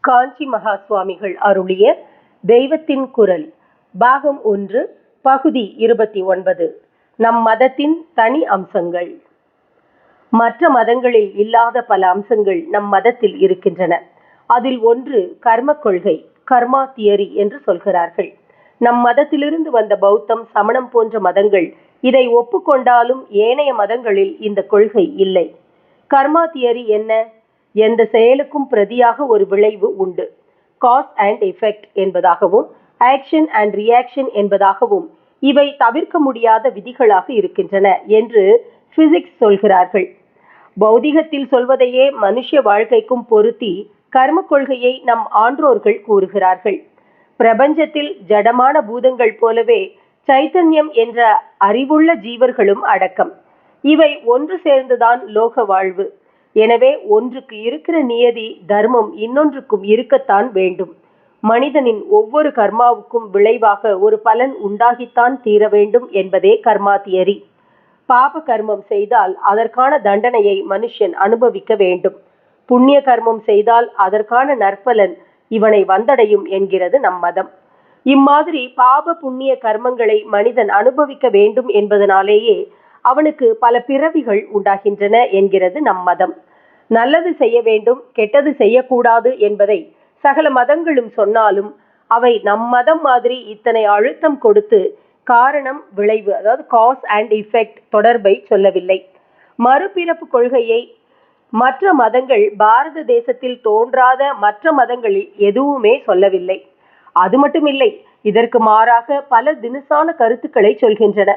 காஞ்சி மகா சுவாமிகள் அருளிய தெய்வத்தின் குரல் பாகம் ஒன்று பகுதி இருபத்தி ஒன்பது. நம் மதத்தின் தனி அம்சங்கள். மற்ற மதங்களில் இல்லாத பல அம்சங்கள் நம் மதத்தில் இருக்கின்றன. அதில் ஒன்று கர்ம கொள்கை கர்மா தியரி என்று சொல்கிறார்கள். நம் மதத்திலிருந்து வந்த பௌத்தம் சமணம் போன்ற மதங்கள் இதை ஒப்புக்கொண்டாலும் ஏனைய மதங்களில் இந்த கொள்கை இல்லை. கர்மா தியரி என்ன? எந்த செயலுக்கும் பிரதியாக ஒரு விளைவு உண்டு. காஸ் அண்ட் எஃபெக்ட் என்பதாகவும் ஆக்ஷன் அண்ட் ரியாக்ஷன் என்பதாகவும் இவை தவிர்க்க முடியாத விதிகளாக இருக்கின்றன என்று பிசிக்ஸ் சொல்கிறார்கள். பௌதிகத்தில் சொல்வதையே மனுஷ வாழ்க்கைக்கும் பொருத்தி கர்ம கொள்கையை நம் ஆன்றோர்கள் கூறுகிறார்கள். பிரபஞ்சத்தில் ஜடமான பூதங்கள் போலவே சைத்தன்யம் என்ற அறிவுள்ள ஜீவர்களும் அடக்கம். இவை ஒன்று சேர்ந்துதான் லோக வாழ்வு. எனவே ஒன்றுக்கு இருக்கிற நியதி தர்மம் இன்னொன்றுக்கும் இருக்கத்தான் வேண்டும். மனிதனின் ஒவ்வொரு கர்மாவுக்கும் விளைவாக ஒரு பலன் உண்டாகித்தான் தீர வேண்டும் என்பதே கர்மா தியரி. பாப கர்மம் செய்தால் அதற்கான தண்டனையை மனுஷன் அனுபவிக்க வேண்டும். புண்ணிய கர்மம் செய்தால் அதற்கான நற்பலன் இவனை வந்தடையும் என்கிறது நம் மதம். இம்மாதிரி பாப புண்ணிய கர்மங்களை மனிதன் அனுபவிக்க வேண்டும் என்பதனாலேயே அவனுக்கு பல பிறவிகள் உண்டாகின்றன என்கிறது நம் மதம். நல்லது செய்ய வேண்டும் கெட்டது செய்யக்கூடாது என்பதை சகல மதங்களும் சொன்னாலும் அவை நம் மதம் மாதிரி இத்தனை அழுத்தம் கொடுத்து காரணம் விளைவு அதாவது காஸ் அண்ட் இஃபெக்ட் தொடர்பை சொல்லவில்லை. மறுபிறப்பு கொள்கையை மற்ற மதங்கள் பாரத தேசத்தில் தோன்றாத மற்ற மதங்களில் எதுவுமே சொல்லவில்லை. அது மட்டுமில்லை இதற்கு மாறாக பல தினசான கருத்துக்களை சொல்கின்றன.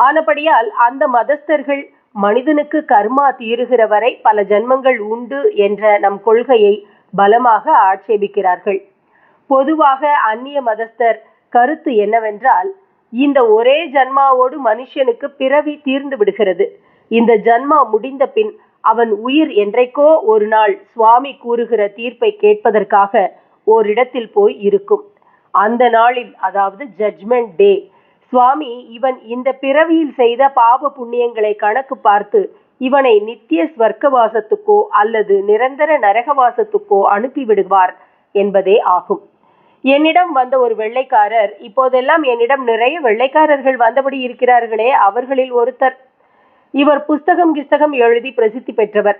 ஆனபடியால் அந்த மதஸ்தர்கள் மனிதனுக்கு கர்மா தீருகிற வரை பல ஜன்மங்கள் உண்டு என்ற நம் கொள்கையை பலமாக ஆட்சேபிக்கிறார்கள். பொதுவாக அந்நிய மதஸ்தர் கருத்து என்னவென்றால் இந்த ஒரே ஜன்மாவோடு மனுஷனுக்கு பிறவி தீர்ந்து விடுகிறது. இந்த ஜன்மா முடிந்த பின் அவன் உயிர் என்றைக்கோ ஒரு நாள் சுவாமி கூறுகிற தீர்ப்பை கேட்பதற்காக ஓரிடத்தில் போய் இருக்கும். அந்த நாளில் அதாவது ஜட்ஜ்மெண்ட் டே சுவாமி இவன் இந்த பிறவியில் செய்த பாப புண்ணியங்களை கணக்கு பார்த்து இவனை நித்திய ஸ்வர்க்கவாசத்துக்கோ அல்லது நிரந்தர நரகவாசத்துக்கோ அனுப்பிவிடுவார் என்பதே ஆகும். என்னிடம் வந்த ஒரு வெள்ளைக்காரர் இப்போதெல்லாம் என்னிடம் நிறைய வெள்ளைக்காரர்கள் வந்தபடி இருக்கிறார்களே அவர்களில் ஒருத்தர். இவர் புஸ்தகம் கிஸ்தகம் எழுதி பிரசித்தி பெற்றவர்.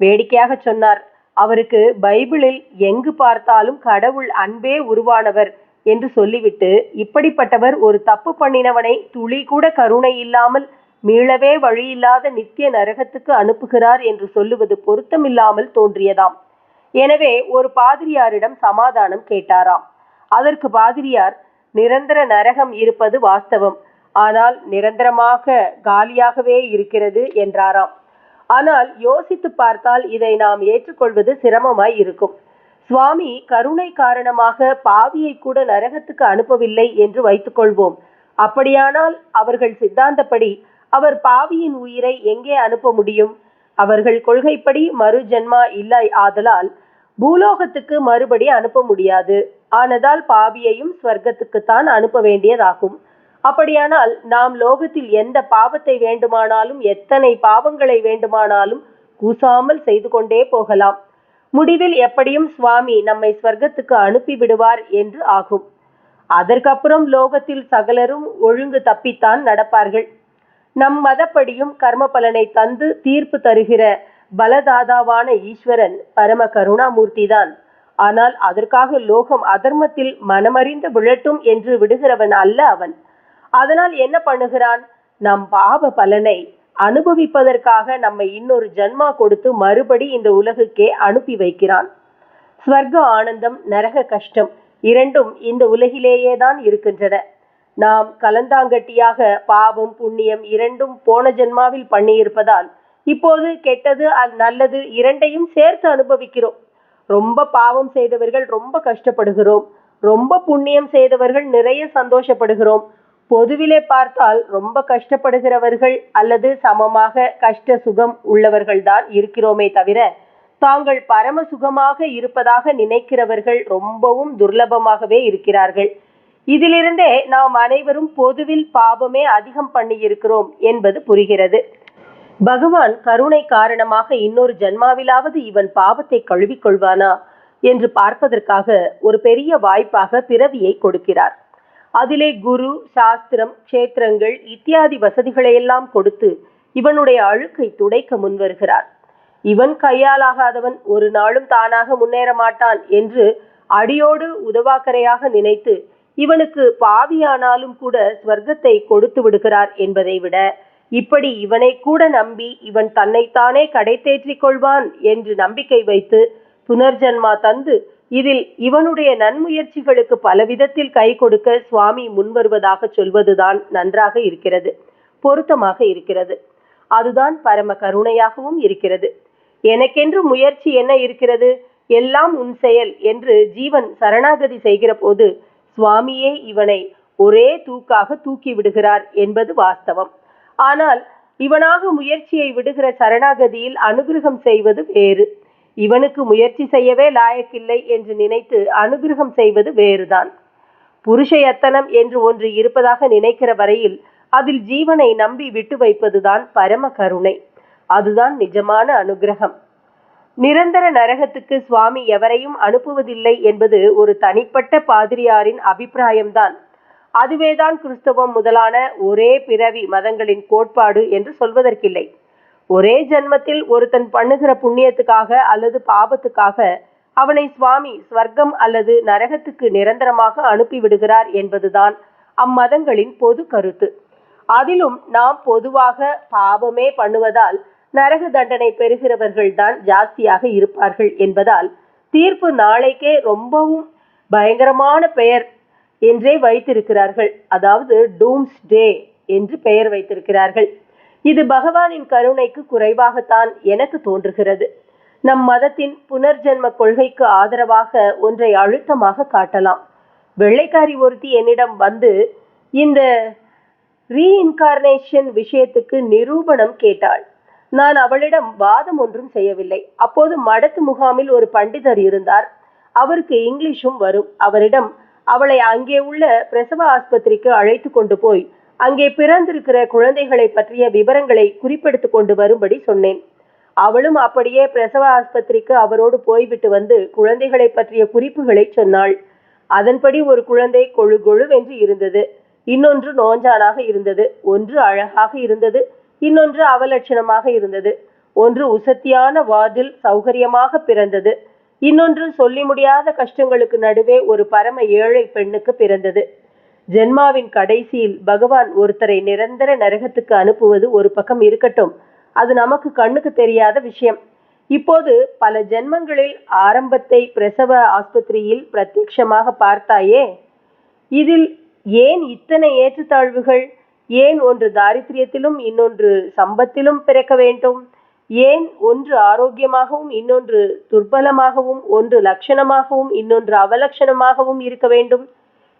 வேடிக்கையாக சொன்னார் அவருக்கு பைபிளில் எங்கு பார்த்தாலும் கடவுள் அன்பே உருவானவர் என்று சொல்லிவிட்டு இப்படிப்பட்டவர் ஒரு தப்பு பண்ணினவனை துளி கூட கருணை இல்லாமல் மீளவே வழியில்லாத நித்திய நரகத்துக்கு அனுப்புகிறார் என்று சொல்லுவது பொருத்தமில்லாமல் தோன்றியதாம். எனவே ஒரு பாதிரியாரிடம் சமாதானம் கேட்டாராம். அதற்கு பாதிரியார் நிரந்தர நரகம் இருப்பது வாஸ்தவம். ஆனால் நிரந்தரமாக காலியாகவே இருக்கிறது என்றாராம். ஆனால் யோசித்து பார்த்தால் இதை நாம் ஏற்றுக்கொள்வது சிரமமாய் இருக்கும். சுவாமி கருணை காரணமாக பாவியை கூட நரகத்துக்கு அனுப்பவில்லை என்று வைத்துக்கொள்வோம் அப்படியானால் அவர்கள் சித்தாந்தப்படி அவர் பாவியின் உயிரை எங்கே அனுப்ப முடியும்? அவர்கள் கொள்கைப்படி மறு ஜென்மா இல்லை ஆதலால் பூலோகத்துக்கு மறுபடி அனுப்ப முடியாது. ஆனதால் பாவியையும் ஸ்வர்க்கத்துக்குத்தான் அனுப்ப வேண்டியதாகும். அப்படியானால் நாம் லோகத்தில் எந்த பாவத்தை வேண்டுமானாலும் எத்தனை பாவங்களை வேண்டுமானாலும் கூசாமல் செய்து கொண்டே போகலாம். முடிவில் எப்படியும் சுவாமி நம்மை ஸ்வர்க்கத்துக்கு அனுப்பி விடுவார் என்று ஆகும். அதற்கப்புறம் லோகத்தில் சகலரும் ஒழுங்கு தப்பித்தான் நடப்பார்கள். நம் மதப்படியும் கர்ம பலனை தந்து தீர்ப்பு தருகிற பலதாதாவான ஈஸ்வரன் பரம கருணாமூர்த்தி தான் ஆனால் அதற்காக லோகம் அதர்மத்தில் மனமறிந்து விழட்டும் என்று விடுகிறவன் அல்ல அவன். அதனால் என்ன பண்ணுகிறான்? நம் பாவ பலனை அனுபவிப்பதற்காக நம்மை இன்னொரு ஜன்மா கொடுத்து மறுபடி இந்த உலகுக்கே அனுப்பி வைக்கிறான். ஸ்வர்க்க ஆனந்தம் நரக கஷ்டம் இரண்டும் இந்த உலகிலேயே தான் இருக்கின்றன. நாம் கலந்தாங்கட்டியாக பாவம் புண்ணியம் இரண்டும் போன ஜென்மாவில் பண்ணியிருப்பதால் இப்போது கெட்டது நல்லது இரண்டையும் சேர்த்து அனுபவிக்கிறோம். ரொம்ப பாவம் செய்தவர்கள் ரொம்ப கஷ்டப்படுகிறோம். ரொம்ப புண்ணியம் செய்தவர்கள் நிறைய சந்தோஷப்படுகிறோம். பொதுவிலே பார்த்தால் ரொம்ப கஷ்டப்படுகிறவர்கள் அல்லது சமமாக கஷ்ட சுகம் உள்ளவர்கள் தான் இருக்கிறோமே தவிர தாங்கள் பரம சுகமாக இருப்பதாக நினைக்கிறவர்கள் ரொம்பவும் துர்லபமாகவே இருக்கிறார்கள். இதிலிருந்தே நாம் அனைவரும் பொதுவில் பாவமே அதிகம் பண்ணியிருக்கிறோம் என்பது புரிகிறது. பகவான் கருணை காரணமாக இன்னொரு ஜன்மாவிலாவது இவன் பாவத்தை கழுவிக்கொள்வானா என்று பார்ப்பதற்காக ஒரு பெரிய வாய்ப்பாக பிறவியை கொடுக்கிறார். அதிலே குரு சாஸ்திரம் க்ஷேத்திரங்கள் இத்தியாதி வசதிகளையெல்லாம் கொடுத்து இவனுடைய அழுக்கை துடைக்க முன்வருகிறார். இவன் கையாலாகாதவன் ஒரு நாளும் தானாக முன்னேற மாட்டான் என்று அடியோடு உதவாக்கரையாக நினைத்து இவனுக்கு பாவியானாலும் கூட ஸ்வர்க்கத்தை கொடுத்து விடுகிறார் என்பதை விட இப்படி இவனை கூட நம்பி இவன் தன்னைத்தானே கடை தேற்றிக் கொள்வான் என்று நம்பிக்கை வைத்து புனர்ஜன்மா தந்து இதில் இவனுடைய நன்முயற்சிகளுக்கு பலவிதத்தில் கை கொடுக்க சுவாமி முன்வருவதாக சொல்வதுதான் நன்றாக இருக்கிறது பொருத்தமாக இருக்கிறது. அதுதான் பரம கருணையாகவும் இருக்கிறது. எனக்கென்று முயற்சி என்ன இருக்கிறது? எல்லாம் உன் செயல் என்று ஜீவன் சரணாகதி செய்கிற போது சுவாமியே இவனை ஒரே தூக்காக தூக்கி விடுகிறார் என்பது வாஸ்தவம். ஆனால் இவனாக முயற்சியை விடுகிற சரணாகதியில் அனுகிரகம் செய்வது வேறு. இவனுக்கு முயற்சி செய்யவே லாயக்கில்லை என்று நினைத்து அனுகிரகம் செய்வது வேறுதான். புருஷயத்தனம் என்று ஒன்று இருப்பதாக நினைக்கிற வரையில் அதில் ஜீவனை நம்பி விட்டு வைப்பதுதான் பரம கருணை. அதுதான் நிஜமான அனுகிரகம். நிரந்தர நரகத்துக்கு சுவாமி எவரையும் அனுப்புவதில்லை என்பது ஒரு தனிப்பட்ட பாதிரியாரின் அபிப்பிராயம்தான். அதுவேதான் கிறிஸ்தவம் முதலான ஒரே பிறவி மதங்களின் கோட்பாடு என்று சொல்வதற்கில்லை. ஒரே ஜென்மத்தில் ஒருத்தன் பண்ணுகிற புண்ணியத்துக்காக அல்லது பாபத்துக்காக அவனை சுவாமி ஸ்வர்க்கம் அல்லது நரகத்துக்கு நிரந்தரமாக அனுப்பிவிடுகிறார் என்பதுதான் அம்மதங்களின் பொது கருத்து. அதிலும் நாம் பொதுவாக பாவமே பண்ணுவதால் நரக தண்டனை பெறுகிறவர்கள் தான் ஜாஸ்தியாக இருப்பார்கள் என்பதால் தீர்ப்பு நாளைக்கே ரொம்பவும் பயங்கரமான பெயர் என்றே வைத்திருக்கிறார்கள். அதாவது டூம்ஸ் டே என்று பெயர் வைத்திருக்கிறார்கள். இது பகவானின் கருணைக்கு குறைவாகத்தான் எனக்கு தோன்றுகிறது. நம் மதத்தின் புனர்ஜென்ம கொள்கைக்கு ஆதரவாக ஒன்றை அழுத்தமாக காட்டலாம். வெள்ளைக்காரி ஒருத்தி என்னிடம் வந்து இந்த ரீஇன்கார்னேஷன் விஷயத்துக்கு நிரூபணம் கேட்டாள். நான் அவளிடம் வாதம் ஒன்றும் செய்யவில்லை. அப்போது மடத்து முகாமில் ஒரு பண்டிதர் இருந்தார். அவருக்கு இங்கிலீஷும் வரும். அவரிடம் அவளை அங்கே உள்ள பிரசவ ஆஸ்பத்திரிக்கு அழைத்து கொண்டு போய் அங்கே பிறந்திருக்கிற குழந்தைகளை பற்றிய விவரங்களை குறிப்பெடுத்து கொண்டு வரும்படி சொன்னேன். அவளும் அப்படியே பிரசவ ஆஸ்பத்திரிக்கு அவரோடு போய்விட்டு வந்து குழந்தைகளை பற்றிய குறிப்புகளை சொன்னாள். அதன்படி ஒரு குழந்தை கொழு கொழுவென்று இருந்தது. இன்னொன்று நோஞ்சானாக இருந்தது. ஒன்று அழகாக இருந்தது. இன்னொன்று அவலட்சணமாக இருந்தது. ஒன்று உசத்தியான வார்டில் சௌகரியமாக பிறந்தது. இன்னொன்று சொல்லி முடியாத கஷ்டங்களுக்கு நடுவே ஒரு பரம ஏழை பெண்ணுக்கு பிறந்தது. ஜென்மாவின் கடைசியில் பகவான் ஒருத்தரை நிரந்தர நரகத்துக்கு அனுப்புவது ஒரு பக்கம் இருக்கட்டும். அது நமக்கு கண்ணுக்கு தெரியாத விஷயம். இப்போது பல ஜென்மங்களில் ஆரம்பத்தை பிரசவ ஆஸ்பத்திரியில் பிரத்யட்சமாக பார்த்தாயே. இதில் ஏன் இத்தனை ஏற்றுத்தாழ்வுகள்? ஏன் ஒன்று தாரித்திரியத்திலும் இன்னொன்று சம்பத்திலும் பிறக்க வேண்டும்? ஏன் ஒன்று ஆரோக்கியமாகவும் இன்னொன்று துர்பலமாகவும் ஒன்று லட்சணமாகவும் இன்னொன்று அவலட்சணமாகவும் இருக்க வேண்டும்?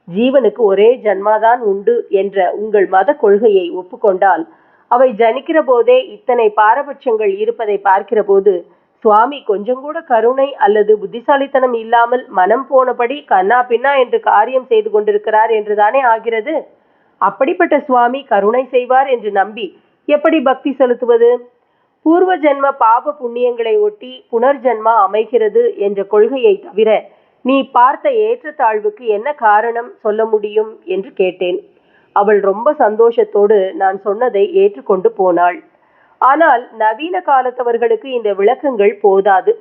ஜீவனுக்கு ஒரே ஜன்மாதான் உண்டு என்ற உங்கள் மத கொள்கையை ஒப்புக்கொண்டால் அவை ஜனிக்கிற போதே இத்தனை பாரபட்சங்கள் இருப்பதை பார்க்கிற போது சுவாமி கொஞ்சம் கூட கருணை அல்லது புத்திசாலித்தனம் இல்லாமல் மனம் போனபடி கண்ணா பின்னா என்று காரியம் செய்து கொண்டிருக்கிறார் என்றுதானே ஆகிறது? அப்படிப்பட்ட சுவாமி கருணை செய்வார் என்று நம்பி எப்படி பக்தி செலுத்துவது? பூர்வ ஜென்ம பாப புண்ணியங்களை ஒட்டி புனர்ஜென்மா அமைகிறது என்ற கொள்கையை தவிர நீ பார்த்த ஏற்றத்தாழ்வுக்கு என்ன காரணம் சொல்ல முடியும் என்று கேட்டேன். அவள் ரொம்ப சந்தோஷத்தோடு நான் சொன்னதை ஏற்றுக்கொண்டு போனாள். ஆனால் நவீன காலத்தவர்களுக்கு இந்த விளக்கங்கள் போதாது.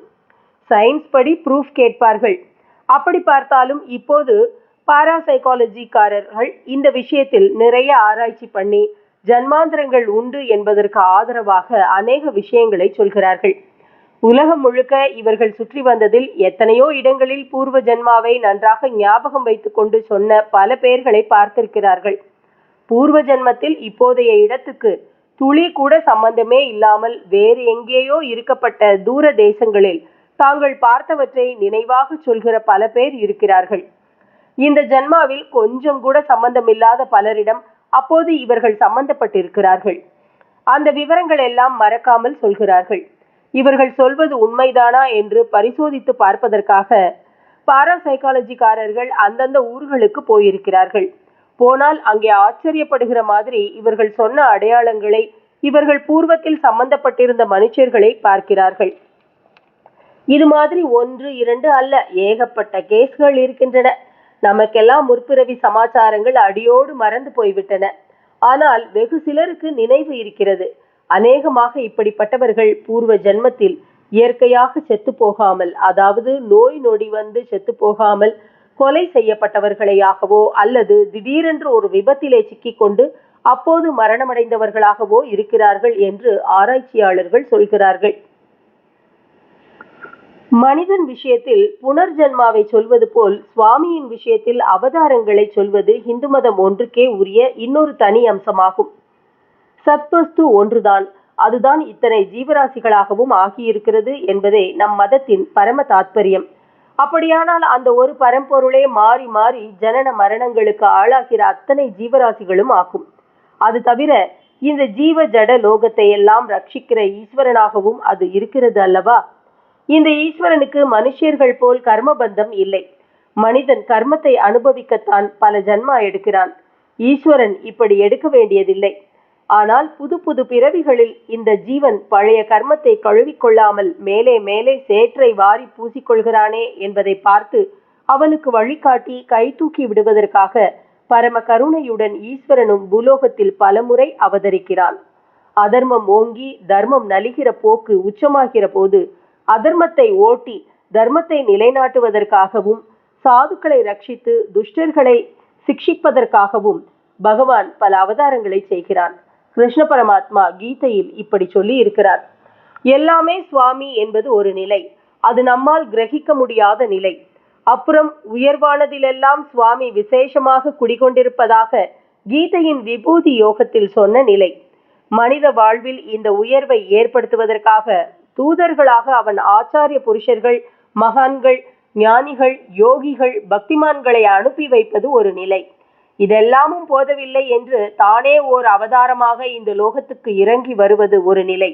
சயின்ஸ் படி ப்ரூஃப் கேட்பார்கள். அப்படி பார்த்தாலும் இப்போது பாராசைக்காலஜிக்காரர்கள் இந்த விஷயத்தில் நிறைய ஆராய்ச்சி பண்ணி ஜன்மாந்திரங்கள் உண்டு என்பதற்கு ஆதரவாக அநேக விஷயங்களை சொல்கிறார்கள். உலகம் முழுக்க இவர்கள் சுற்றி வந்ததில் எத்தனையோ இடங்களில் பூர்வ ஜென்மாவை நன்றாக ஞாபகம் வைத்து கொண்டு சொன்ன பல பெயர்களை பார்த்திருக்கிறார்கள். பூர்வ ஜென்மத்தில் இப்போதைய இடத்துக்கு துளி கூட சம்பந்தமே இல்லாமல் வேறு எங்கேயோ இருக்கப்பட்ட தூர தேசங்களில் தாங்கள் பார்த்தவற்றை நினைவாக சொல்கிற பல பேர் இருக்கிறார்கள். இந்த ஜென்மாவில் கொஞ்சம் கூட சம்பந்தமில்லாத பலரிடம் அப்போது இவர்கள் சம்பந்தப்பட்டிருக்கிறார்கள். அந்த விவரங்கள் எல்லாம் மறக்காமல் சொல்கிறார்கள். இவர்கள் சொல்வது உண்மைதானா என்று பரிசோதித்து பார்ப்பதற்காக பாராசைக்காலஜிக்காரர்கள் அந்தந்த ஊர்களுக்கு போயிருக்கிறார்கள். போனால் அங்கே ஆச்சரியப்படுகிற மாதிரி இவர்கள் சொன்ன அடையாளங்களை இவர்கள் பூர்வத்தில் சம்பந்தப்பட்டிருந்த மனுஷர்களை பார்க்கிறார்கள். இது மாதிரி ஒன்று இரண்டு அல்ல ஏகப்பட்ட கேஸ்கள் இருக்கின்றன. நமக்கெல்லாம் முற்பிறவி சமாச்சாரங்கள் அடியோடு மறந்து போய்விட்டன. ஆனால் வெகு சிலருக்கு நினைவு இருக்கிறது. அநேகமாக இப்படிப்பட்டவர்கள் பூர்வ ஜென்மத்தில் இயற்கையாக செத்து போகாமல் அதாவது நோய் நொடி வந்து செத்து போகாமல் கொலை செய்யப்பட்டவர்களையாகவோ அல்லது திடீரென்று ஒரு விபத்திலே சிக்கிக்கொண்டு அப்போது மரணமடைந்தவர்களாகவோ இருக்கிறார்கள் என்று ஆராய்ச்சியாளர்கள் சொல்கிறார்கள். மனிதன் விஷயத்தில் புனர்ஜென்மாவை சொல்வது போல் சுவாமியின் விஷயத்தில் அவதாரங்களை சொல்வது இந்து மதம் ஒன்றுக்கே உரிய இன்னொரு தனி அம்சமாகும். சத்வஸ்து ஒன்றுதான். அதுதான் இத்தனை ஜீவராசிகளாகவும் ஆகியிருக்கிறது என்பதே நம் மதத்தின் பரம தாத்பரியம். அப்படியானால் அந்த ஒரு பரம்பொருளே மாறி மாறி ஜனன மரணங்களுக்கு ஆளாகிற அத்தனை ஜீவராசிகளும் ஆகும். அது தவிர இந்த ஜீவ ஜட லோகத்தை எல்லாம் ரட்சிக்கிற ஈஸ்வரனாகவும் அது இருக்கிறது அல்லவா? இந்த ஈஸ்வரனுக்கு மனுஷியர்கள் போல் கர்மபந்தம் இல்லை. மனிதன் கர்மத்தை அனுபவிக்கத்தான் பல ஜன்மா எடுக்கிறான். ஈஸ்வரன் இப்படி எடுக்க வேண்டியதில்லை. ஆனால் புது புது பிறவிகளில் இந்த ஜீவன் பழைய கர்மத்தை கழுவிக்கொள்ளாமல் மேலே மேலே சேற்றை வாரி பூசிக்கொள்கிறானே என்பதை பார்த்து அவனுக்கு வழிகாட்டி கை தூக்கி விடுவதற்காக பரம கருணையுடன் ஈஸ்வரனும் பூலோகத்தில் பலமுறை அவதரிக்கிறான். அதர்மம் ஓங்கி தர்மம் நலிகிற போக்கு உச்சமாகிற போது அதர்மத்தை ஓட்டி தர்மத்தை நிலைநாட்டுவதற்காகவும் சாதுக்களை ரட்சித்து துஷ்டர்களை சிக்ஷிப்பதற்காகவும் பகவான் பல அவதாரங்களை செய்கிறான். கிருஷ்ண பரமாத்மா கீதையில் இப்படி சொல்லி இருக்கிறார். எல்லாமே சுவாமி என்பது ஒரு நிலை. அது நம்மால் கிரகிக்க முடியாத நிலை. அப்புறம் உயர்வானதிலெல்லாம் சுவாமி விசேஷமாக குடிகொண்டிருப்பதாக கீதையின் விபூதி யோகத்தில் சொன்ன நிலை. மனித வாழ்வில் இந்த உயர்வை ஏற்படுத்துவதற்காக தூதர்களாக அவன் ஆச்சாரிய புருஷர்கள் மகான்கள் ஞானிகள் யோகிகள் பக்திமான்களை அனுப்பி வைப்பது ஒரு நிலை. இதெல்லாமும் போதவில்லை என்று தானே ஓர் அவதாரமாக இந்த லோகத்துக்கு இறங்கி வருவது ஒரு நிலை.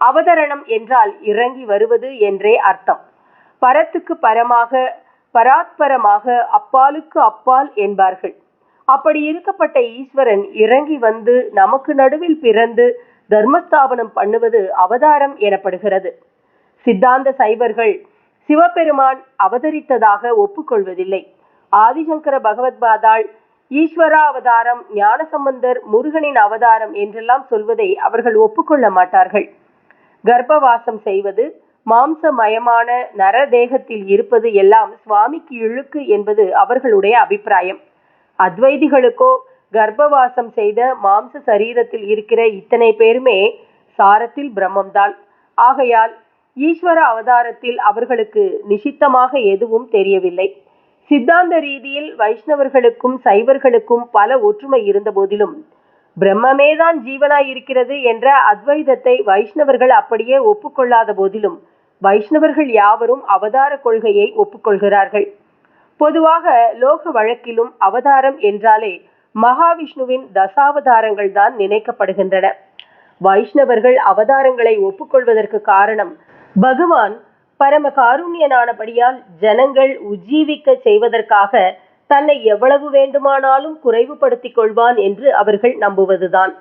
அவதரணம் என்றால் இறங்கி வருவது என்றே அர்த்தம். பரத்துக்கு பரமாக பராத்பரமாக அப்பாலுக்கு அப்பால் என்பார்கள். அப்படி இருக்கப்பட்ட ஈஸ்வரன் இறங்கி வந்து நமக்கு நடுவில் பிறந்து தர்மஸ்தாபனம் பண்ணுவது அவதாரம் எனப்படுகிறது. சித்தாந்த சைவர்கள் சிவபெருமான் அவதரித்ததாக ஒப்புக்கொள்வதில்லை. ஆதிசங்கர பகவத்பாதாள் ஈஸ்வரா அவதாரம் ஞானசம்பந்தர் முருகனின் அவதாரம் என்றெல்லாம் சொல்வதை அவர்கள் ஒப்புக்கொள்ள மாட்டார்கள். கர்ப்பவாசம் செய்வது மாம்சமயமான நரதேகத்தில் இருப்பது எல்லாம் சுவாமிக்கு இழுக்கு என்பது அவர்களுடைய அபிப்பிராயம். அத்வைதிகளுக்கோ கர்ப்பவாசம் செய்த மாம்ச சரீரத்தில் இருக்கிற இத்தனை பேருமே சாரத்தில் பிரம்மம்தான். ஆகையால் ஈஸ்வர அவதாரத்தில் அவர்களுக்கு நிஷித்தமாக எதுவும் தெரியவில்லை. சித்தாந்த ரீதியில் வைஷ்ணவர்களுக்கும் சைவர்களுக்கும் பல ஒற்றுமை இருந்த போதிலும் பிரம்மமேதான் ஜீவனாய் இருக்கிறது என்ற அத்வைதத்தை வைஷ்ணவர்கள் அப்படியே ஒப்புக்கொள்ளாத போதிலும் வைஷ்ணவர்கள் யாவரும் அவதார கொள்கையை ஒப்புக்கொள்கிறார்கள். பொதுவாக லோக வழக்கிலும் அவதாரம் என்றாலே மகாவிஷ்ணுவின் தசாவதாரங்கள் தான் நினைக்கப்படுகின்றன. வைஷ்ணவர்கள் அவதாரங்களை ஒப்புக்கொள்வதற்கு காரணம் பகவான் பரம காருண்யனானபடியால் ஜனங்கள் உஜ்ஜீவிக்க செய்வதற்காக தன்னை எவ்வளவு வேண்டுமானாலும் குறைவுபடுத்திக் கொள்வான் என்று அவர்கள் நம்புவதுதான்.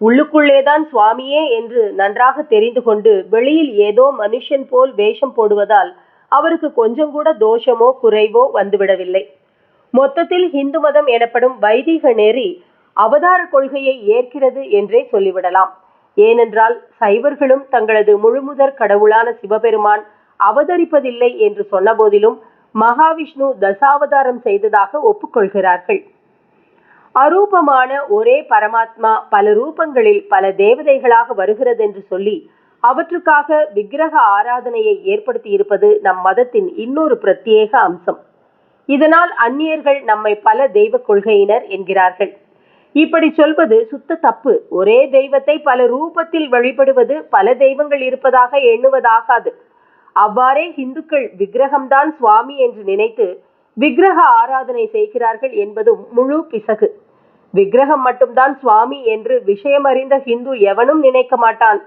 உள்ளுக்குள்ளேதான் சுவாமியே என்று நன்றாக தெரிந்து கொண்டு வெளியில் ஏதோ மனுஷன் போல் வேஷம் போடுவதால் அவருக்கு கொஞ்சம் கூட தோஷமோ குறைவோ வந்துவிடவில்லை. மொத்தத்தில் இந்து மதம் எனப்படும் வைதிக நெறி அவதார கொள்கையை ஏற்கிறது என்றே சொல்லிவிடலாம். ஏனென்றால் சைவர்களும் தங்களது முழுமுதற் கடவுளான சிவபெருமான் அவதரிப்பதில்லை என்று சொன்னபோதிலும் மகாவிஷ்ணு தசாவதாரம் செய்ததாக ஒப்புக்கொள்கிறார்கள். அரூபமான ஒரே பரமாத்மா பல ரூபங்களில் பல தேவதைகளாக வருகிறது என்று சொல்லி அவற்றுக்காக விக்கிரக ஆராதனையை ஏற்படுத்தி இருப்பது நம் மதத்தின் இன்னொரு பிரத்யேக அம்சம். இதனால் அந்நியர்கள் நம்மை பல தெய்வ கொள்கையினர் என்கிறார்கள். இப்படி சொல்வது சுத்த தப்பு. ஒரே தெய்வத்தை பல ரூபத்தில் வழிபடுவது பல தெய்வங்கள் இருப்பதாக எண்ணுவதாகாது. அவ்வாறே இந்துக்கள் விக்கிரகம்தான் சுவாமி என்று நினைத்து விக்கிரக ஆராதனை செய்கிறார்கள் என்பதும் முழு பிசகு. விக்கிரகம் மட்டும்தான் சுவாமி என்று விஷயமறிந்த ஹிந்து எவனும் நினைக்க மாட்டான்.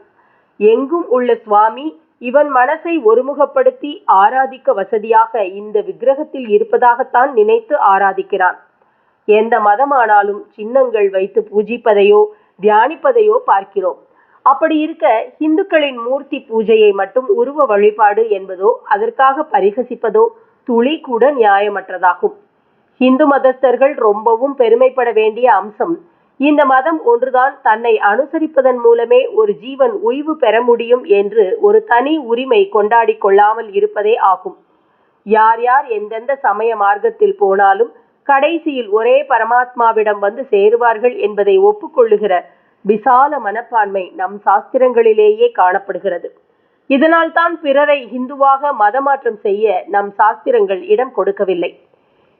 எங்கும் உள்ள சுவாமி இவன் மனசை ஒருமுகப்படுத்தி ஆராதிக்க வசதியாக இந்த விக்கிரகத்தில் இருப்பதாகத்தான் நினைத்து ஆராதிக்கிறான். எந்த மதமானாலும் சின்னங்கள் வைத்து பூஜிப்பதையோ தியானிப்பதையோ பார்க்கிறோம். அப்படி இருக்க இந்துக்களின் மூர்த்தி பூஜையை மட்டும் உருவ வழிபாடு என்பதோ அதற்காக பரிகசிப்பதோ துளி கூட நியாயமற்றதாகும். இந்து மதஸ்தர்கள் ரொம்பவும் பெருமைப்பட வேண்டிய அம்சம் இந்த மதம் ஒன்றுதான் தன்னை அனுசரிப்பதன் மூலமே ஒரு ஜீவன் உய்வு பெற முடியும் என்று ஒரு தனி உரிமை கொண்டாடி கொள்ளாமல் இருப்பதே ஆகும். யார் யார் எந்தெந்த சமய மார்க்கத்தில் போனாலும் கடைசியில் ஒரே பரமாத்மாவிடம் வந்து சேருவார்கள் என்பதை ஒப்புக்கொள்ளுகிற விசால மனப்பான்மை நம் சாஸ்திரங்களிலேயே காணப்படுகிறது. இதனால் தான் பிறரை இந்துவாக மதமாற்றம் செய்ய நம் சாஸ்திரங்கள் இடம் கொடுக்கவில்லை.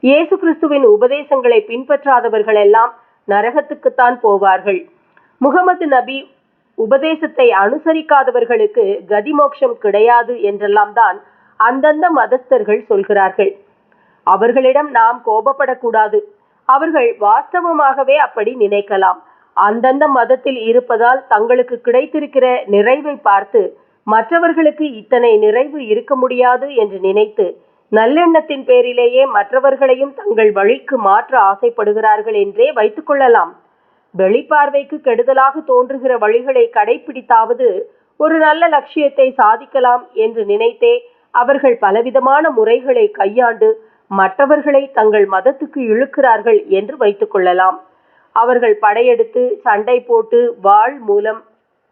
இயேசு கிறிஸ்துவின் உபதேசங்களை பின்பற்றாதவர்கள் எல்லாம் நரகத்துக்குத்தான் போவார்கள். முகமது நபி உபதேசத்தை அனுசரிக்காதவர்களுக்கு கதிமோக்ஷம் கிடையாது என்றெல்லாம் தான் அந்தந்த மதஸ்தர்கள் சொல்கிறார்கள். அவர்களிடம் நாம் கோபப்படக்கூடாது. அவர்கள் வாஸ்தவமாகவே அப்படி நினைக்கலாம். அந்தந்த மதத்தில் இருப்பதால் தங்களுக்கு கிடைத்திருக்கிற நிறைவை பார்த்து மற்றவர்களுக்கு இத்தனை நிறைவு இருக்க முடியாது என்று நினைத்து நல்லெண்ணத்தின் பேரிலேயே மற்றவர்களையும் தங்கள் வழிக்கு மாற்ற ஆசைப்படுகிறார்கள் என்றே வைத்துக் கொள்ளலாம். வெளிப்பார்வைக்கு கெடுதலாக தோன்றுகிற வழிகளை கடைபிடித்தாவது ஒரு நல்ல லட்சியத்தை சாதிக்கலாம் என்று நினைத்தே அவர்கள் பலவிதமான முறைகளை கையாண்டு மற்றவர்களை தங்கள் மதத்துக்கு இழுக்கிறார்கள் என்று வைத்துக் கொள்ளலாம். அவர்கள் படையெடுத்து சண்டை போட்டு வாழ் மூலம்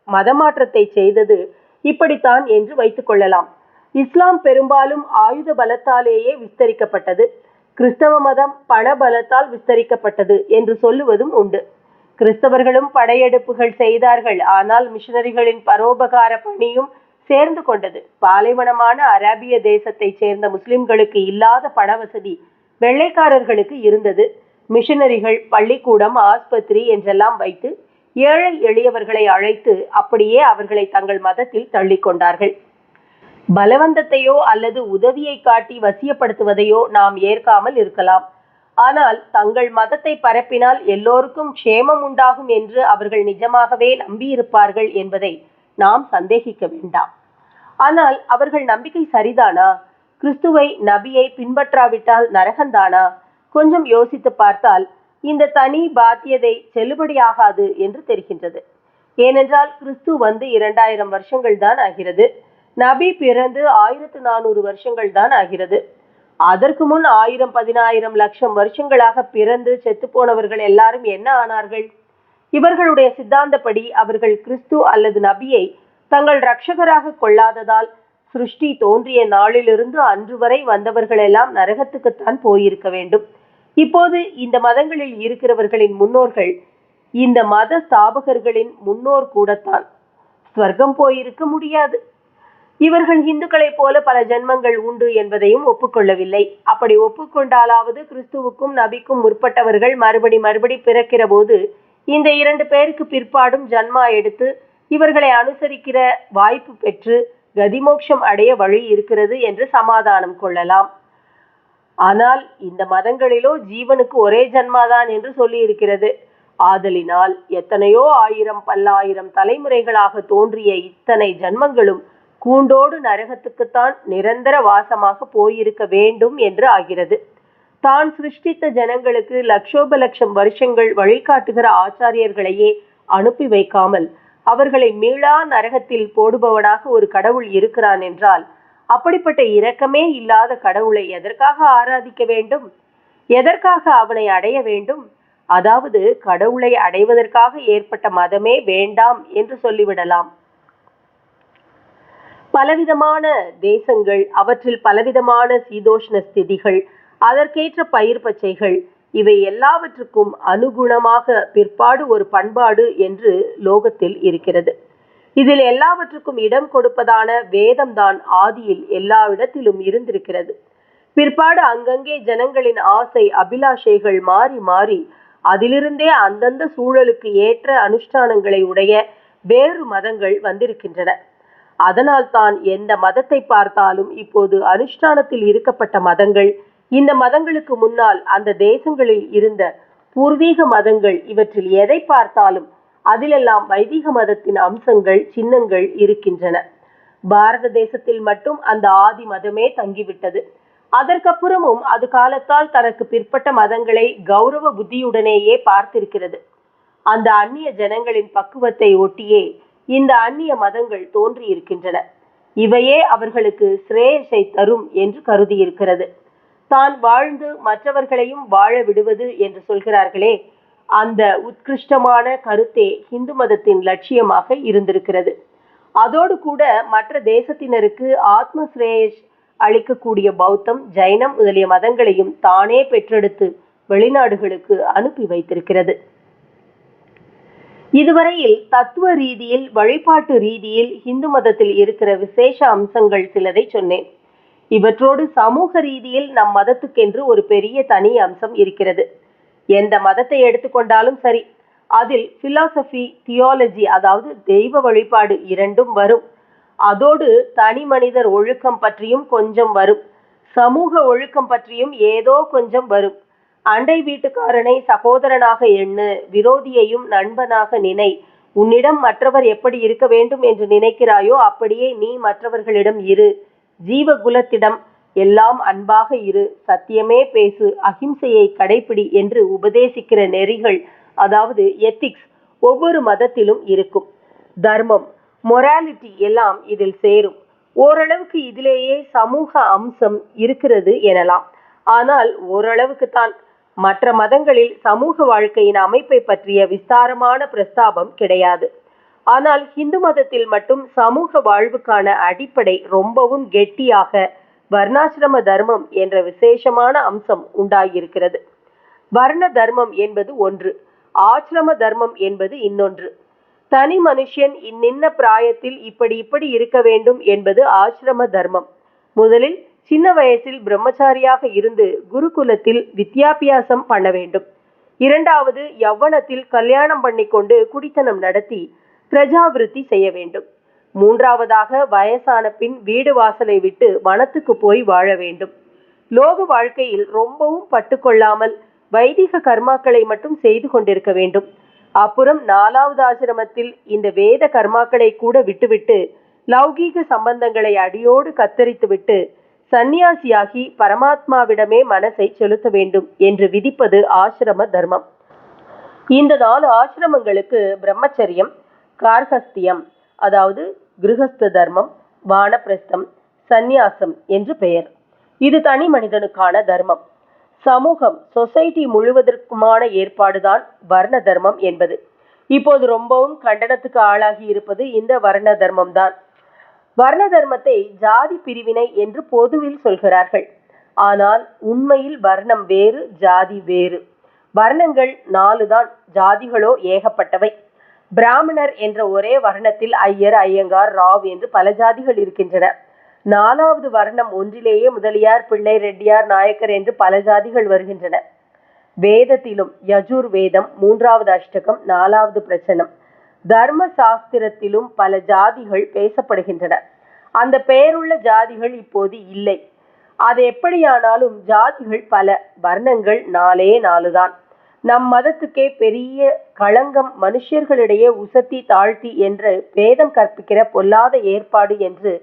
மதமாற்றத்தை செய்தது இப்படித்தான் என்று வைத்துக் கொள்ளலாம். இஸ்லாம் பெரும்பாலும் ஆயுத பலத்தாலேயே விஸ்தரிக்கப்பட்டது. கிறிஸ்தவ மதம் பண பலத்தால் விஸ்தரிக்கப்பட்டது என்று சொல்லுவதும் உண்டு. கிறிஸ்தவர்களும் படையெடுப்புகள் செய்தார்கள். ஆனால் மிஷனரிகளின் பரோபகார பணியும் சேர்ந்து கொண்டது. பாலைவனமான அராபிய தேசத்தைச் சேர்ந்த முஸ்லிம்களுக்கு இல்லாத பண வசதி வெள்ளைக்காரர்களுக்கு இருந்தது. மிஷனரிகள் பள்ளிக்கூடம் ஆஸ்பத்திரி என்றெல்லாம் வைத்து ஏழை எளியவர்களை அழைத்து அப்படியே அவர்களை தங்கள் மதத்தில் தள்ளிக்கொண்டார்கள் பலவந்தத்தையோ அல்லது உதவியை காட்டி வசியப்படுத்துவதையோ நாம் ஏற்காமல் இருக்கலாம். ஆனால் தங்கள் மதத்தை பரப்பினால் எல்லோருக்கும் க்ஷேமம் உண்டாகும் என்று அவர்கள் நிஜமாகவே நம்பியிருப்பார்கள் என்பதை நாம் சந்தேகிக்க வேண்டாம். ஆனால் அவர்கள் நம்பிக்கை சரிதானா? கிறிஸ்துவை நபியை பின்பற்றாவிட்டால் நரகந்தானா? கொஞ்சம் யோசித்து பார்த்தால் இந்த தனி பாத்தியதை செல்லுபடியாகாது என்று தெரிகின்றது. ஏனென்றால் கிறிஸ்து வந்து இரண்டாயிரம் வருஷங்கள் தான் ஆகிறது. நபி பிறந்து ஆயிரத்து நானூறு வருஷங்கள் தான் ஆகிறது. அதற்கு முன் ஆயிரம் பதினாயிரம் லட்சம் வருஷங்களாக பிறந்து செத்து போனவர்கள் எல்லாரும் என்ன ஆனார்கள்? இவர்களுடைய சித்தாந்தப்படி அவர்கள் கிறிஸ்து அல்லது நபியை தங்கள் ரட்சகராக கொள்ளாததால் சிருஷ்டி தோன்றிய நாளிலிருந்து அன்று வரை வந்தவர்கள் எல்லாம் நரகத்துக்குத்தான் போயிருக்க வேண்டும். இப்போது இந்த மதங்களில் இருக்கிறவர்களின் முன்னோர்கள் இந்த மத ஸ்தாபகர்களின் முன்னோர் கூடத்தான் ஸ்வர்க்கம் போயிருக்க முடியாது. இவர்கள் இந்துக்களைப் போல பல ஜென்மங்கள் உண்டு என்பதையும் ஒப்புக்கொள்ளவில்லை. அப்படி ஒப்புக்கொண்டாலாவது கிறிஸ்துவுக்கும் நபிக்கும் முற்பட்டவர்கள் மறுபடி மறுபடி பிறக்கிற போது இந்த இரண்டு பேருக்கு பிற்பாடும் ஜன்மா எடுத்து இவர்களை அனுசரிக்கிற வாய்ப்பு பெற்று கதிமோக்ஷம் அடைய வழி இருக்கிறது என்று சமாதானம் கொள்ளலாம். ஆனால் இந்த மதங்களிலோ ஜீவனுக்கு ஒரே ஜன்மாதான் என்று சொல்லி இருக்கிறது ஆதலினால் எத்தனையோ ஆயிரம் பல்லாயிரம் தலைமுறைகளாக தோன்றிய இத்தனை ஜன்மங்களும் கூண்டோடு நரகத்துக்குத்தான் நிரந்தர வாசமாக போயிருக்க வேண்டும் என்று ஆகிறது. தான் சிருஷ்டித்த ஜனங்களுக்கு லட்சோப லட்சம் வருஷங்கள் வழிகாட்டுகிற ஆச்சாரியர்களையே அனுப்பி வைக்காமல் அவர்களை மீளா நரகத்தில் போடுபவனாக ஒரு கடவுள் இருக்கிறான் என்றால் அப்படிப்பட்ட இரக்கமே இல்லாத கடவுளை எதற்காக ஆராதிக்க வேண்டும்? எதற்காக அவனை அடைய வேண்டும்? அதாவது கடவுளை அடைவதற்காக ஏற்பட்ட மதமே வேண்டாம் என்று சொல்லிவிடலாம். பலவிதமான தேசங்கள் அவற்றில் பலவிதமான சீதோஷ்ண ஸ்திதிகள் அதற்கேற்ற பயிர் பச்சைகள் இவை எல்லாவற்றுக்கும் அனுகுணமாக பிற்பாடு ஒரு பண்பாடு என்று லோகத்தில் இருக்கிறது. இதில் எல்லாவற்றுக்கும் இடம் கொடுப்பதான வேதம்தான் ஆதியில் எல்லா இடத்திலும் இருந்திருக்கிறது. பிற்பாடு அங்கங்கே ஜனங்களின் ஆசை அபிலாஷைகள் மாறி மாறி அதிலிருந்தே அந்தந்த சூழலுக்கு ஏற்ற அனுஷ்டானங்களை உடைய வேறு மதங்கள் வந்திருக்கின்றன. அதனால் தான் எந்த மதத்தை பார்த்தாலும் இப்போது அனுஷ்டானத்தில் இருக்கப்பட்ட மதங்கள் இந்த மதங்களுக்கு முன்னால் அந்த தேசங்களில் இருந்த பூர்வீக மதங்கள் இவற்றில் எதை பார்த்தாலும் அதிலெல்லாம் வைதிக மதத்தின் அம்சங்கள் சின்னங்கள் இருக்கின்றன. பாரத தேசத்தில் மட்டும் அந்த ஆதி மதமே தங்கிவிட்டது. அதற்கப்புறமும் அது காலத்தால் தனக்கு பிற்பட்ட மதங்களை கௌரவ புத்தியுடனேயே பார்த்திருக்கிறது. அந்த அந்நிய ஜனங்களின் பக்குவத்தை ஒட்டியே இந்த அந்நிய மதங்கள் தோன்றியிருக்கின்றன. இவையே அவர்களுக்கு சிரேயசை தரும் என்று கருதியிருக்கிறது. தான் வாழ்ந்து மற்றவர்களையும் வாழ விடுவது என்று சொல்கிறார்களே அந்த உத்கிருஷ்டமான கருத்தே இந்து மதத்தின் லட்சியமாக இருந்திருக்கிறது. அதோடு கூட மற்ற தேசத்தினருக்கு ஆத்ம சிரேயஸ் அளிக்கக்கூடிய பௌத்தம் ஜைனம் முதலிய மதங்களையும் தானே பெற்றெடுத்து வெளிநாடுகளுக்கு அனுப்பி வைத்திருக்கிறது. இதுவரையில் தத்துவ ரீதியில் வழிபாட்டு ரீதியில் இந்து மதத்தில் இருக்கிற விசேஷ அம்சங்கள் சிலதை சொன்னேன். இவற்றோடு சமூக ரீதியில் நம் மதத்துக்கென்று ஒரு பெரிய தனி அம்சம் இருக்கிறது. எந்த மதத்தை எடுத்துக்கொண்டாலும் சரி அதில் பிலாசபி தியாலஜி அதாவது தெய்வ வழிபாடு இரண்டும் வரும். அதோடு தனி மனிதர் ஒழுக்கம் பற்றியும் கொஞ்சம் வரும். சமூக ஒழுக்கம் பற்றியும் ஏதோ கொஞ்சம் வரும். அண்டை வீட்டுக்காரனை சகோதரனாக எண்ணு விரோதியையும் நண்பனாக நினை உன்னிடம் மற்றவர் எப்படி இருக்க வேண்டும் என்று நினைக்கிறாயோ அப்படியே நீ மற்றவர்களிடம் இரு. ஜீவகுலத்திடம் எல்லாம் அன்பாக இரு. சத்தியமே பேசு. அகிம்சையை கடைப்பிடி என்று உபதேசிக்கிற நெறிகள் அதாவது எத்திக்ஸ் ஒவ்வொரு மதத்திலும் இருக்கும். தர்மம் மொராலிட்டி எல்லாம் இதில் சேரும். ஓரளவுக்கு இதிலேயே சமூக அம்சம் இருக்கிறது எனலாம். ஆனால் ஓரளவுக்கு தான் மற்ற மதங்களில் சமூக வாழ்க்கையின் அமைப்பை பற்றிய விஸ்தாரமான பிரஸ்தாபம் கிடையாது. ஆனால் ஹிந்து மதத்தில் மட்டும் சமூக வாழ்வுக்கான அடிப்படை ரொம்பவும் கெட்டியாக வர்ணாசிரம தர்மம் என்ற விசேஷமான அம்சம் உண்டாகியிருக்கிறது வர்ண தர்மம் என்பது ஒன்று ஆசிரம தர்மம் என்பது இன்னொன்று. தனி மனுஷன் இன்னின்ன பிராயத்தில் இப்படி இப்படி இருக்க வேண்டும் என்பது ஆசிரம தர்மம். முதலில் சின்ன வயசில் பிரம்மச்சாரியாக இருந்து குருகுலத்தில் வித்யாபியாசம் பண்ண வேண்டும். இரண்டாவது யவ்வனத்தில் கல்யாணம் பண்ணிக்கொண்டு குடித்தனம் நடத்தி பிரஜாவிருத்தி செய்ய வேண்டும். மூன்றாவதாக வயசான பின் வீடு வாசலை விட்டு வனத்துக்கு போய் வாழ வேண்டும். லோக வாழ்க்கையில் ரொம்பவும் பட்டுக்கொள்ளாமல் வைதிக கர்மாக்களை மட்டும் செய்து கொண்டிருக்க வேண்டும். அப்புறம் நாலாவது ஆசிரமத்தில் இந்த வேத கர்மாக்களை கூட விட்டுவிட்டு லௌகீக சம்பந்தங்களை அடியோடு கத்தரித்துவிட்டு சந்நியாசியாகி பரமாத்மாவிடமே மனசை செலுத்த வேண்டும் என்று விதிப்பது ஆசிரம தர்மம். இந்த நாலு ஆசிரமங்களுக்கு பிரம்மச்சரியம் கார்கஸ்தியம் அதாவது கிருஹஸ்த தர்மம் வானப்பிரஸ்தம் சந்நியாசம் என்று பெயர். இது தனி மனிதனுக்கான தர்மம். சமூகம் சொசைட்டி முழுவதற்குமான ஏற்பாடுதான் வர்ண தர்மம் என்பது. இப்போது ரொம்பவும் கண்டனத்துக்கு ஆளாகி இருப்பது இந்த வர்ண தர்மம் தான் வர்ண தர்மத்தை ஜாதி பிரிவினை என்று பொதுவில் சொல்கிறார்கள். ஆனால் உண்மையில் வர்ணம் வேறு ஜாதி வேறு. வர்ணங்கள் நாலு தான் ஜாதிகளோ ஏகப்பட்டவை. பிராமணர் என்ற ஒரே வர்ணத்தில் ஐயர் ஐயங்கார் ராவ் என்று பல ஜாதிகள் இருக்கின்றன. நாலாவது வர்ணம் ஒன்றிலேயே முதலியார் பிள்ளை ரெட்டியார் நாயக்கர் என்று பல ஜாதிகள் வருகின்றன. வேதத்திலும் யஜூர் வேதம் மூன்றாவது அஷ்டகம் நாலாவது பிரச்சனம். தர்ம சாஸ்திரத்திலும் பல ஜாதிகள் பேசப்படுகின்றன. அந்த பெயருள்ள ஜாதிகள் இப்போது இல்லை. அது எப்படியானாலும் ஜாதிகள் பல வர்ணங்கள் நாலே நாலுதான். நம் மதத்துக்கே பெரிய களங்கம் மனுஷர்களிடையே உசத்தி தாழ்த்தி என்று வேதம் கற்பிக்கிற பொல்லாத ஏற்பாடு என்று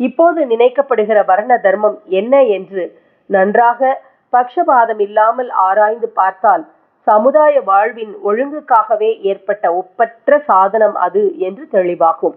இப்போது நினைக்கப்படுகிற வர்ண தர்மம் என்ன என்று நன்றாக பக்ஷபாதம் இல்லாமல் ஆராய்ந்து பார்த்தால் சமுதாய வாழ்வின் ஒழுங்குக்காகவே ஏற்பட்ட ஒப்பற்ற சாதனம் அது என்று தெளிவாகும்.